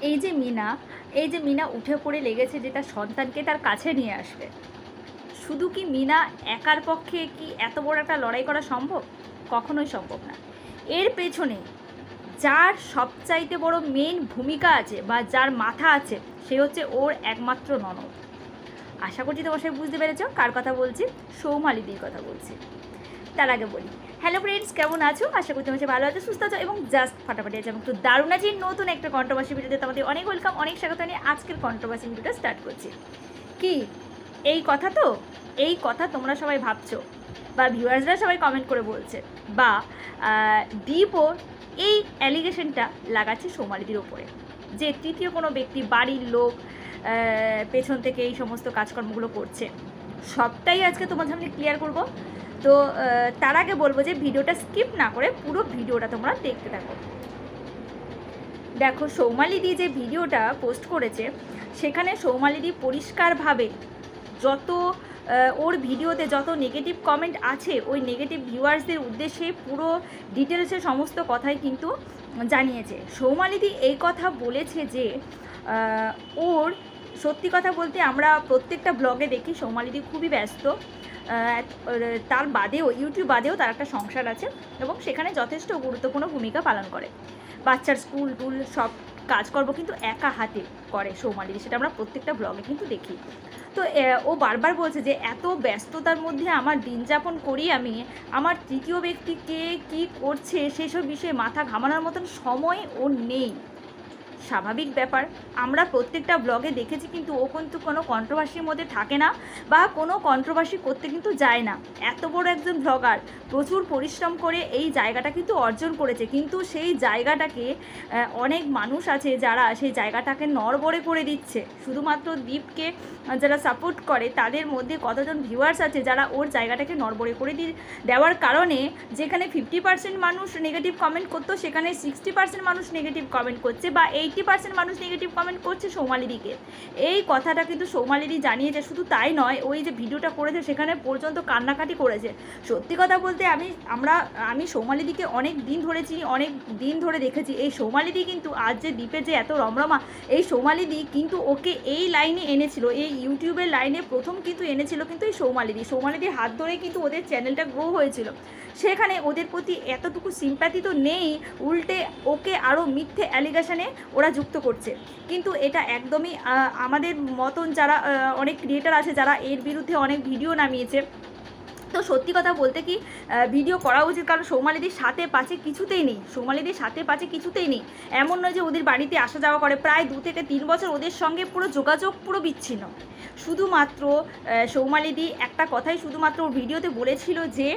এই যে মিনা, এই যে মিনা উঠে পড়ে লেগেছে যে তার সন্তানকে তার কাছে নিয়ে আসবে। শুধু কি মিনা একার পক্ষে কি এত বড় একটা লড়াই করা সম্ভব? কখনোই সম্ভব না। এর পেছনে যার সবচাইতে বড় মেন ভূমিকা আছে বা যার মাথা আছে, সে হচ্ছে ওর একমাত্র ননদ। আশা করছি তোমার সবাই বুঝতে পেরেছ কার কথা বলছি? সৌমালিদির কথা বলছি। তার আগে বলি। হ্যালো ফ্রেন্ডস কেমন আছো? আশা করি তোমার ভালো আছো, সুস্থ আছো এবং জাস্ট ফাটাফাটি আছে। এবং তো দারুণ আছে, নতুন একটা কন্ট্রোভার্সি ভিডিওতে তোমাদের অনেক ওয়েলকাম অনেক স্বাগত। নিয়ে আজকের কন্ট্রোভার্সি ভিডিওটা স্টার্ট করছি। কি? এই কথা তো? এই কথা তোমরা সবাই ভাবছ? বা ভিউয়ার্সরা সবাই কমেন্ট করে বলছে। বা ডিপও এই অ্যালিগেশনটা লাগাচ্ছে সৌমালিদির ওপরে। যে তৃতীয় কোনো ব্যক্তি, বাড়ির লোক পেছন থেকে এই সমস্ত কাজকর্মগুলো করছে। সবটাই আজকে তোমার সামনে ক্লিয়ার করব। তো তার আগে বলব যে ভিডিওটা স্কিপ না করে পুরো ভিডিওটা তোমরা দেখতে থাকো। দেখো, সৌমালিদি যে ভিডিওটা পোস্ট করেছে, সেখানে সৌমালিদি পরিষ্কারভাবে যত ওর ভিডিওতে যত নেগেটিভ কমেন্ট আছে, ওই নেগেটিভ ভিউয়ার্সদের উদ্দেশ্যে পুরো ডিটেলসে সমস্ত কথাই কিন্তু জানিয়েছে। সৌমালিদি এই কথা বলেছে যে ওর, সত্যি কথা বলতে আমরা প্রত্যেকটা ব্লগে দেখি সৌমালিদি খুবই ব্যস্ত। তার বাদেও ইউটিউব বাদেও তার একটা সংসার আছে এবং সেখানে যথেষ্ট গুরুত্বপূর্ণ ভূমিকা পালন করে। বাচ্চার স্কুল টুল সব কাজকর্ম কিন্তু একা হাতে করে সৌমালিদি সেটা আমরা প্রত্যেকটা ব্লগে কিন্তু দেখি। তো ও বারবার বলছে যে, এত ব্যস্ততার মধ্যে আমার দিন যাপন করি আমি, আমার তৃতীয় ব্যক্তি কে কী করছে, সেসব বিষয়ে মাথা ঘামানোর মতন সময় ওর নেই। স্বাভাবিক ব্যাপার। আমরা প্রত্যেকটা ব্লগে দেখেছি কিন্তু ও কিন্তু কোনো কন্ট্রোভার্সির মধ্যে থাকে না বা কোনো কন্ট্রোভার্সি করতে কিন্তু যায় না। এত বড় একজন ব্লগার প্রচুর পরিশ্রম করে এই জায়গাটা কিন্তু অর্জন করেছে। কিন্তু সেই জায়গাটাকে অনেক মানুষ আছে যারা সেই জায়গাটাকে নড়বড়ে করে দিচ্ছে। শুধুমাত্র দ্বীপকে যারা সাপোর্ট করে, তাদের মধ্যে কতজন ভিউয়ার্স আছে যারা ওর জায়গাটাকে নড়বড়ে করে দিয়ে দেওয়ার কারণে যেখানে ফিফটি পার্সেন্ট মানুষ নেগেটিভ কমেন্ট করতো, সেখানে সিক্সটি পার্সেন্ট মানুষ নেগেটিভ কমেন্ট করছে বা এইটি পার্সেন্ট মানুষ নেগেটিভ কমেন্ট করছে সৌমালিদিকে এই কথাটা কিন্তু সৌমালিদি জানিয়েছে, শুধু তাই নয়, ওই যে ভিডিওটা করেছে, সেখানে পর্যন্ত কান্নাকাটি করেছে। সত্যি কথা বলতে আমি, আমরা, আমি সৌমালিদিকে অনেক দিন ধরে চিনি অনেক দিন ধরে দেখেছি। এই সৌমালিদি কিন্তু আজ যে দ্বীপে যে এত রমরমা, এই সৌমালিদি কিন্তু ওকে এই লাইনে এনেছিল, এই ইউটিউবের লাইনে প্রথম কিন্তু এনেছিল কিন্তু এই সৌমালিদি সৌমালিদির হাত ধরে কিন্তু ওদের চ্যানেলটা গ্রো হয়েছিল। সেখানে ওদের প্রতি এতটুকু সিম্প্যাথি তো নেই, উল্টে ওকে আরও মিথ্যে অ্যালিগেশনে ওরা যুক্ত করছে। কিন্তু এটা একদমই আমাদের মতন যারা অনেক ক্রিয়েটার আছে যারা এর বিরুদ্ধে অনেক ভিডিও নামিয়েছে। তো সত্যি কথা বলতে কি ভিডিও করা উচিত। কারণ সৌমালিদির সাথে পাশে কিছুতেই নেই। সৌমালিদির সাথে পাশে কিছুতেই নেই। এমন নয় যে ওদের বাড়িতে আসা যাওয়া করে। প্রায় দু থেকে তিন বছর ওদের সঙ্গে পুরো যোগাযোগ পুরো বিচ্ছিন্ন। শুধুমাত্র সৌমালিদি একটা কথাই শুধুমাত্র ওর ভিডিওতে বলেছিল যে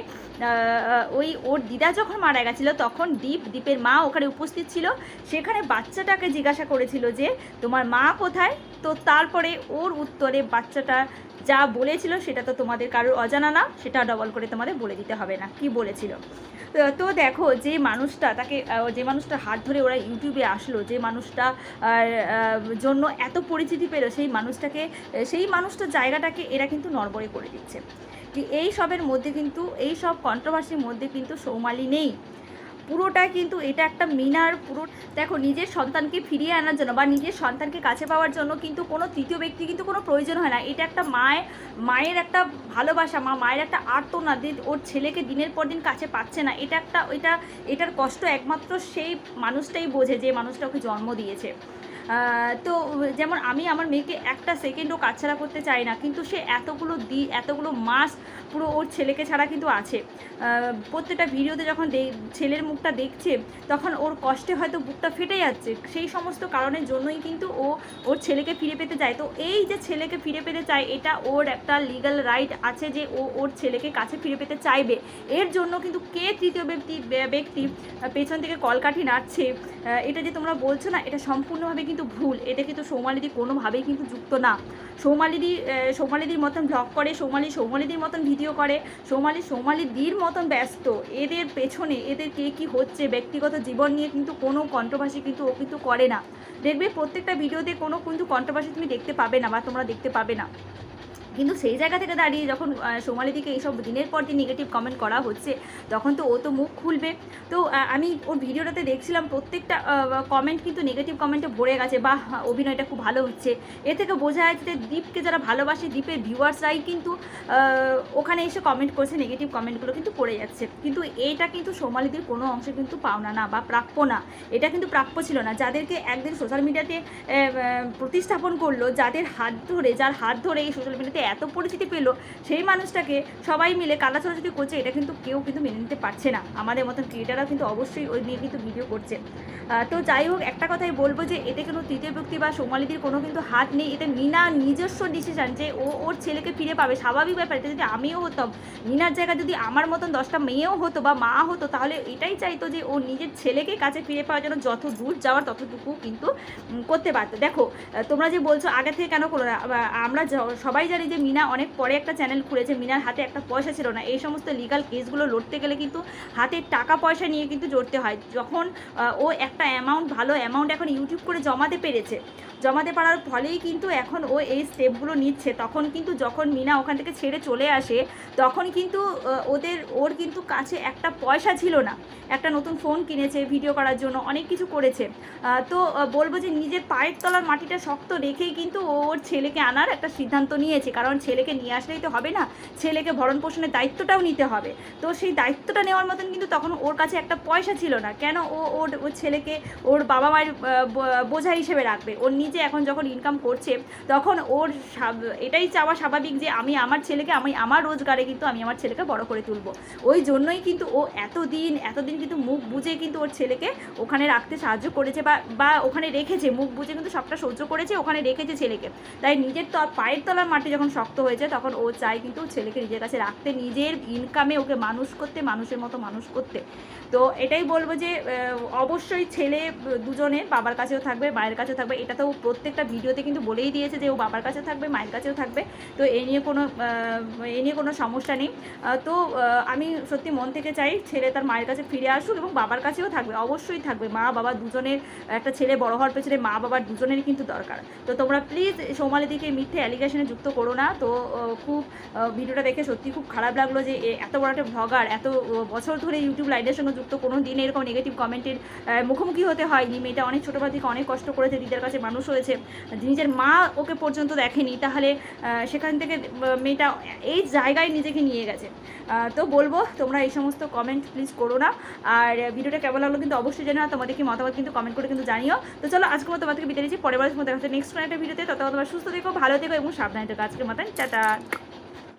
ওই ওর দিদা যখন মারা গেছিল, তখন দীপ, দীপের মা ওখানে উপস্থিত ছিল। সেখানে বাচ্চাটাকে জিজ্ঞাসা করেছিল যে, তোমার মা কোথায়? তো তারপরে ওর উত্তরে বাচ্চাটা যা বলেছিল সেটা তো তোমাদের কারোর অজানা না, সেটা ডবল করে তোমাদের বলে দিতে হবে না, কি বলেছিল? তো- দেখো, যে মানুষটা তাকে যে মানুষটা হাত ধরে ওরা ইউটিউবে আসলো, যে মানুষটা জন্য এত পরিচিতি পেল, সেই মানুষটাকে সেই মানুষটার জায়গাটাকে এরা কিন্তু নড়বড়ে করে দিচ্ছে। এই সবের মধ্যে কিন্তু, এই সব কন্ট্রোভার্সির মধ্যে কিন্তু সৌমালি নেই। পুরোটা কিন্তু এটা একটা মিনার, পুরো দেখো, নিজের সন্তানকে ফিরিয়ে আনার জন্য বা নিজের সন্তানকে কাছে পাওয়ার জন্য কিন্তু কোনো তৃতীয় ব্যক্তি কিন্তু কোনো প্রয়োজন হয় না। এটা একটা মায়ের মায়ের একটা ভালোবাসা, মা মায়ের একটা আর্তনাদ। যে ওর ছেলেকে দিনের পর দিন কাছে পাচ্ছে না। এটা একটা এটা এটার কষ্ট একমাত্র সেই মানুষটাই বোঝে যে মানুষটা ওকে জন্ম দিয়েছে। তো যেমন আমি আমার মেয়েকে একটা সেকেন্ডও কাছাড়া করতে চাই না, কিন্তু সে এতগুলো দি এতগুলো মাস পুরো ওর ছেলেকে ছাড়া কিন্তু আছে। প্রত্যেকটা ভিডিওতে যখন ছেলের মুখটা দেখছে, তখন ওর কষ্টে হয়তো বুকটা ফেটে যাচ্ছে। সেই সমস্ত কারণের জন্যই কিন্তু ও ওর ছেলেকে ফিরে পেতে চায়। তো এই যে ছেলেকে ফিরে পেতে চায়, এটা ওর একটা লিগ্যাল রাইট আছে যে ও ওর ছেলেকে কাছে ফিরে পেতে চাইবে। এর জন্য কিন্তু কে তৃতীয় ব্যক্তি ব্যক্তি পেছন থেকে কলকাঠি নাড়ছে এটা যে তোমরা বলছো না, এটা সম্পূর্ণভাবে কিন্তু ভুল। এটা কিন্তু সৌমালিদি কোনোভাবেই কিন্তু যুক্ত না। সৌমালিদি সৌমালিদির মতন ব্লগ করে, সৌমালি সৌমালিদির মতন ভিডিও করে। সোমালি সৌমালিদির মতন ব্যস্ত। এদের পেছনে এদের কে কী হচ্ছে, ব্যক্তিগত জীবন নিয়ে কিন্তু কোনো কন্ট্রোভার্সি কিন্তু ও কিন্তু করে না। দেখবে প্রত্যেকটা ভিডিওতে কোনো কিন্তু কন্ট্রোভার্সি তুমি দেখতে পাবে না বা তোমরা দেখতে পাবে না। কিন্তু সেই জায়গা থেকে দাঁড়িয়ে যখন সোমালিদিকে এইসব দিনের পর দিন নেগেটিভ কমেন্ট করা হচ্ছে, তখন তো ও তো মুখ খুলবে। তো আমি ওর ভিডিওটাতে দেখছিলাম প্রত্যেকটা কমেন্ট কিন্তু নেগেটিভ কমেন্টে ভরে গেছে বা অভিনয়টা খুব ভালো হচ্ছে। এ থেকে বোঝা যাচ্ছে যে দ্বীপকে যারা ভালোবাসে, দীপের ভিউয়ার্সরাই কিন্তু ওখানে এসে কমেন্ট করছে নেগেটিভ কমেন্টগুলো কিন্তু করে যাচ্ছে। কিন্তু এটা কিন্তু সোমালিদির কোনো অংশ কিন্তু পাওনা না বা প্রাপ্য না। এটা কিন্তু প্রাপ্য ছিল না। যাদেরকে একদিন সোশ্যাল মিডিয়াতে প্রতিস্থাপন করল, যাদের হাত ধরে, যার হাত ধরে এই সোশ্যাল মিডিয়াতে এত পরিচিতি পেল, সেই মানুষটাকে সবাই মিলে কালা ছোড়াছুটি করছে, এটা কিন্তু কেউ কিন্তু মেনে নিতে পারছে না। আমাদের মতন ক্রিয়েটাররা কিন্তু অবশ্যই ওই নিয়ে কিন্তু ভিডিও করছে। তো যাই হোক, একটা কথাই বলব যে, এতে কোনো তৃতীয় ব্যক্তি বা সোমালিদির কোনো কিন্তু হাত নেই। এতে মিনা নিজস্ব ডিসিশন যে, ও ওর ছেলেকে ফিরে পাবে। স্বাভাবিক ব্যাপার যদি আমিও হতাম, মিনার জায়গায় যদি আমার মতন দশটা মেয়েও হতো বা মা হতো, তাহলে এটাই চাইতো যে, ও নিজের ছেলেকে কাছে ফিরে পাওয়ার জন্য যত দূর যাওয়ার ততটুকু কিন্তু করতে পারতো। দেখো তোমরা যে বলছো, আগে থেকে কেন করো না? আমরা সবাই জানি যে মিনা অনেক পরে একটা চ্যানেল খুলেছে, মিনার হাতে একটা পয়সা ছিল না, এই সমস্ত লিগাল কেসগুলো লড়তে গেলে কিন্তু হাতে টাকা পয়সা নিয়ে কিন্তু জড়তে হয়। যখন ও একটা অ্যামাউন্ট ভালো অ্যামাউন্ট এখন ইউটিউব করে জমাতে পেরেছে। জমাতে পারার ফলেই কিন্তু এখন ও এই স্টেপগুলো নিচ্ছে। তখন কিন্তু যখন মিনা ওখান থেকে ছেড়ে চলে আসে, তখন কিন্তু ওদের, ওর কিন্তু কাছে একটা পয়সা ছিল না। একটা নতুন ফোন কিনেছে ভিডিও করার জন্য অনেক কিছু করেছে। তো বলব যে নিজের পায়ের তলার মাটিটা শক্ত রেখেই কিন্তু ওর ছেলেকে আনার একটা সিদ্ধান্ত নিয়েছে। কারণ ছেলেকে নিয়ে আসলেই তো হবে না, ছেলেকে ভরণ পোষণের দায়িত্বটাও নিতে হবে। তো সেই দায়িত্বটা নেওয়ার মতন কিন্তু তখন ওর কাছে একটা পয়সা ছিল না। কেন ও, ওর ওর ছেলেকে ওর বাবা মায়ের বোঝা হিসেবে রাখবে? ওর নিজে এখন যখন ইনকাম করছে, তখন ওর এটাই চাওয়া স্বাভাবিক যে আমি আমার ছেলেকে, আমি আমার রোজগারে কিন্তু আমি আমার ছেলেকে বড় করে তুলব। ওই জন্যই কিন্তু ও এতদিন এতদিন কিন্তু মুখ বুঝে কিন্তু ওর ছেলেকে ওখানে রাখতে সাহায্য করেছে বা বা ওখানে রেখেছে, মুখ বুঝে কিন্তু সবটা সহ্য করেছে, ওখানে রেখেছে ছেলেকে। তাই নিজের পায়ের তলার মাটি যখন শক্ত হয়েছে তখন ও চায় কিন্তু ছেলেকে নিজের কাছে রাখতে নিজের ইনকামে ওকে মানুষ করতে মানুষের মতো মানুষ করতে। তো এটাই বলব যে অবশ্যই ছেলে আহ, দুজনের বাবার কাছেও থাকবে মায়ের কাছেও থাকবে। এটা তো প্রত্যেকটা ভিডিওতে কিন্তু বলেই দিয়েছে যে ও বাবার কাছেও থাকবে মায়ের কাছেও থাকবে। তো এ নিয়ে কোনো এ নিয়ে কোনো সমস্যা নেই। তো আমি সত্যি মন থেকে চাই ছেলে তার মায়ের কাছে ফিরে আসুক এবং বাবার কাছেও থাকবে অবশ্যই থাকবে। মা বাবা দুজনের একটা ছেলে বড় হওয়ার পেছনে মা বাবার দুজনেরই কিন্তু দরকার। তো তোমরা প্লিজ সোমালিদিকে মিথ্যে অ্যালিগেশনে যুক্ত করো না। তো খুব ভিডিওটা দেখে সত্যি খুব খারাপ লাগল যে এত বড় একটা ভ্লগার এত বছর ধরে ইউটিউব লাইনের সঙ্গে যুক্ত, কোনো দিন এরকম নেগেটিভ কমেন্টের মুখোমুখি হতে হয়নি। মেয়েটা অনেক ছোটোবেলা থেকে অনেক কষ্ট করেছে, দিদার কাছে মানুষ হয়েছে, নিজের মা ওকে পর্যন্ত দেখেনি। তাহলে সেখান থেকে মেয়েটা এই জায়গায় নিজেকে নিয়ে গেছে। তো বলব, তোমরা এই সমস্ত কমেন্ট প্লিজ করো না। আর, ভিডিওটা কেমন লাগল কিন্তু অবশ্যই জানো তোমাদের কি মতামত কিন্তু কমেন্ট করে কিন্তু জানিও। তো চলো আজকে মতো তোমাদেরকে বিদায় দিচ্ছি পরের বার দেখা হচ্ছে নেক্সট কোনো একটা ভিডিওতে তত তোমরা সুস্থ থেকো, ভালো থেকো এবং সাবধানে থেকো। আজকের মতন টাটা।